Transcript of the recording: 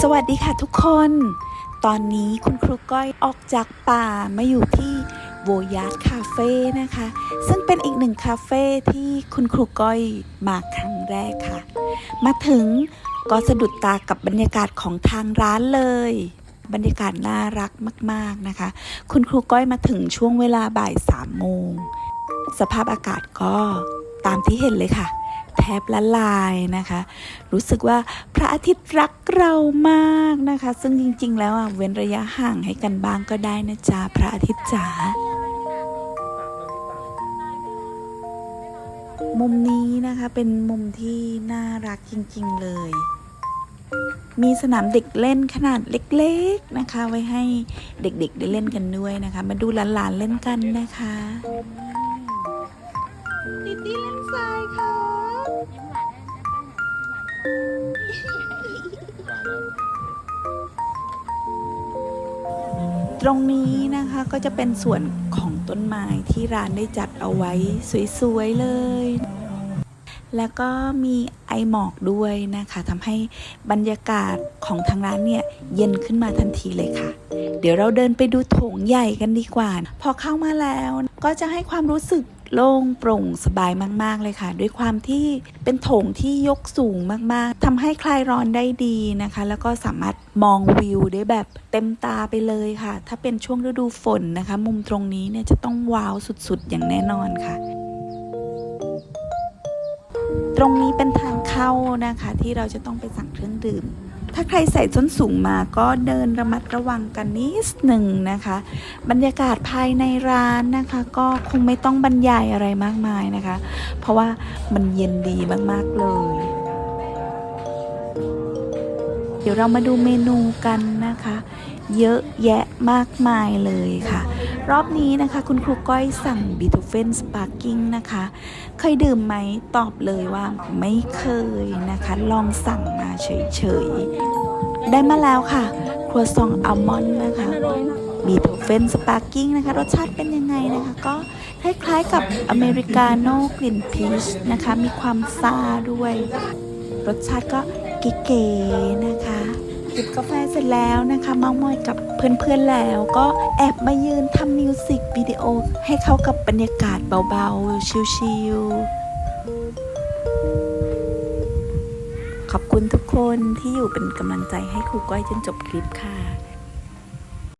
สวัสดีค่ะทุกคน ตอนนี้คุณครูก้อยออกจากป่ามาอยู่ที่โวยาร์ดคาเฟ่นะคะ ซึ่งเป็นอีกหนึ่งคาเฟ่ที่คุณครูก้อยมาครั้งแรกค่ะ มาถึงก็สะดุดตากับบรรยากาศของทางร้านเลย บรรยากาศน่ารักมาก ๆนะคะ คุณครูก้อยมาถึงช่วงเวลาบ่ายสามโมง สภาพอากาศก็ตามที่เห็นเลยค่ะ บละลายนะคะ รู้สึกว่าพระอาทิตย์รักเรามากนะคะ ซึ่งจริง ๆ แล้วอะเว้นระยะห่างให้กันบ้างก็ได้นะจ๊ะพระอาทิตย์จ๋ามุมนี้นะคะเป็นมุมที่น่ารักจริง ๆ เลย มีสนามเด็กเล่นขนาดเล็ก ๆ นะคะ ไว้ให้เด็ก ๆ ได้เล่นกันด้วยนะคะ มาดูหลาน ๆ เล่นกันนะคะ ดิดี้เล่นทรายค่ะ ตรงนี้นะคะก็จะเป็นส่วนของต้นไม้ที่ร้านได้จัดเอาไว้สวยๆเลย แล้วก็มีไอหมอกด้วยนะคะทำให้บรรยากาศของทางร้านเนี่ยเย็นขึ้นมาทันทีเลยค่ะ เดี๋ยวเราเดินไปดูโถงใหญ่กันดีกว่า พอเข้ามาแล้วก็จะให้ความรู้สึก โล่งโปร่งสบายมาก ๆ เลยค่ะ ด้วยความที่เป็นโถงที่ยกสูงมากๆทำให้คลายร้อนได้ดีนะคะ แล้วก็สามารถมองวิวได้แบบเต็มตาไปเลยค่ะ ถ้าเป็นช่วงฤดูฝนนะคะ มุมตรงนี้เนี่ยจะต้องว้าวสุดๆ อย่างแน่นอนค่ะตรงนี้เป็นทางเข้านะคะที่เราจะต้องไปสั่งเครื่องดื่ม ถ้าใครใส่ส้นสูงมาก็เดินระมัดระวังกันนิดหนึ่งนะคะ บรรยากาศภายในร้านนะคะ ก็คงไม่ต้องบรรยายอะไรมากมายนะคะ เพราะว่ามันเย็นดีมากๆเลย เดี๋ยวเรามาดูเมนูกันนะคะ เยอะแยะมากมายเลยค่ะ รอบนี้นะคะคุณครูก้อยสั่งบีทูเฟนสปาร์กิ้งนะคะ เคยดื่มไหมตอบเลยว่าไม่เคยนะคะ ลองสั่งมาเฉยๆ ได้มาแล้วค่ะ ครัวซองอัลมอนด์นะคะบีทูเฟนสปาร์กิ้งนะคะ รสชาติเป็นยังไงนะคะ ก็คล้ายๆกับอเมริกาโน่กลิ่นพีชนะคะ มีความซาด้วย รสชาติก็เก๋ๆนะคะ จิบกาแฟเสร็จแล้วนะคะเมามอยกับเพื่อนๆแล้ว ก็แอบมายืนทำมิวสิกวิดีโอ ให้เข้ากับบรรยากาศเบาๆ ชิลๆขอบคุณทุกคนที่อยู่เป็นกำลังใจให้ครูก้อยจนจบคลิปค่ะ